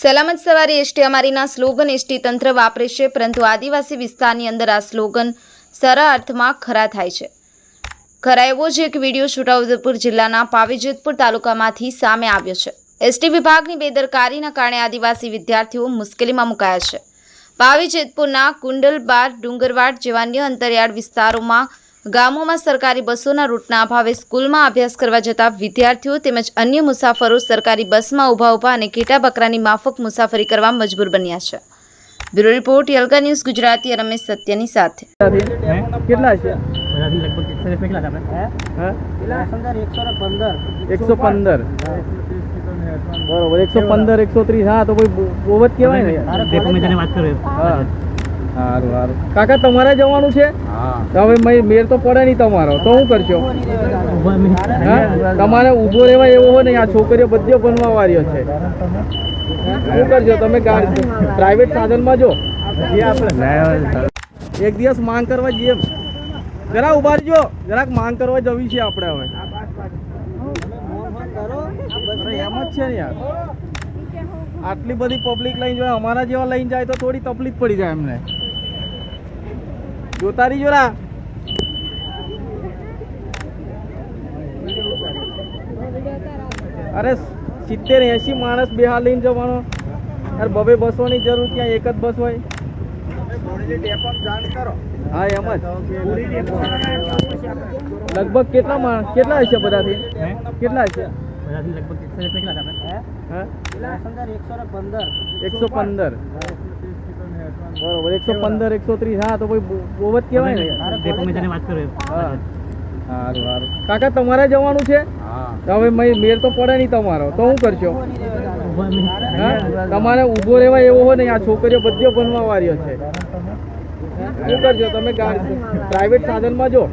સલામત સવારી ST અમારીના slogan ST તંત્ર વાપરે છે, પરંતુ આદિવાસી વિસ્તારની અંદર આ સ્લોગન સારા અર્થમાં ખરા થાય છે. ખરા એવો જ એક વીડિયો છોટાઉદેપુર જિલ્લાના પાવીજેતપુર તાલુકામાંથી સામે આવ્યો છે. એસટી વિભાગની બેદરકારીના કારણે આદિવાસી વિદ્યાર્થીઓ મુશ્કેલીમાં મુકાયા છે. પાવીજેતપુરના કુંડલબાર ડુંગરવાડ જેવા અંતરિયાળ વિસ્તારોમાં ગામોમાં સરકારી બસોના રૂટના અભાવે સ્કૂલમાં અભ્યાસ કરવા જતા વિદ્યાર્થીઓ તેમજ અન્ય મુસાફરો સરકારી બસમાં ઊભા ઊભા અને કેટા બકરાની માફક મુસાફરી કરવા મજબૂર બન્યા છે. બ્યુરો રિપોર્ટ યલકા ન્યૂઝ ગુજરાતી રમેશ સત્યની સાથે. કેટલા છે? એકસો પંદર. બરોબર એકસો પંદર એકસો ત્રીસ હા તો કોઈ બહુ- જ કહેવાય ને. વાત કરું હા. સારું સારું. કાકા તમારે જવાનું છે? હવે મેર તો પડે નહીં તમારો. તો શું કરશો તમારે ઊભો રહેવાય એવો હોય ને આ છોકરીઓ બધી ભણવા વાળીઓ છે. શું કરજો તમે ગાડી પ્રાઇવેટ સાધનમાં જો. એક દિવસ માંગ કરવા જઈએ. જરા ઊભા રહીજો. જરાક માંગ કરવા જવી છે આપણે હવે. એમ જ છે ને યાર. આટલી બધી પબ્લિક લઈને જાય અમારા જેવા લઈને જાય તો થોડી તકલીફ પડી જાય એમને. જોતા રહી જોરા. અરે સિત્તેર એસી માણસ બેહાર લઈને જવાનો. યાર બબે બસોની જરૂર ત્યાં એક જ બસ હોય? હા એમ જ. લગભગ કેટલા માણસ કેટલા હશે બધાથી? કેટલા હશે? એકસો પંદર એકસો ને પંદર એકસો પંદર બરોબર એકસો પંદર એકસો ત્રીસ હા તો કોઈ બહુ જ કહેવાય ને. મેં તને વાત કરું હા. સારું સારું. કાકા તમારે જવાનું છે? તો હવે મય- મેર તો પડે નહીં તમારો. તો શું કરશો? હા? તમારે ઊભો રહેવાય એવો હોય ને આ છોકરીઓ બધીઓ બનવા વાળીઓ છે. શું કરજો તમે ગાડી પ્રાઇવેટ સાધનમાં જો.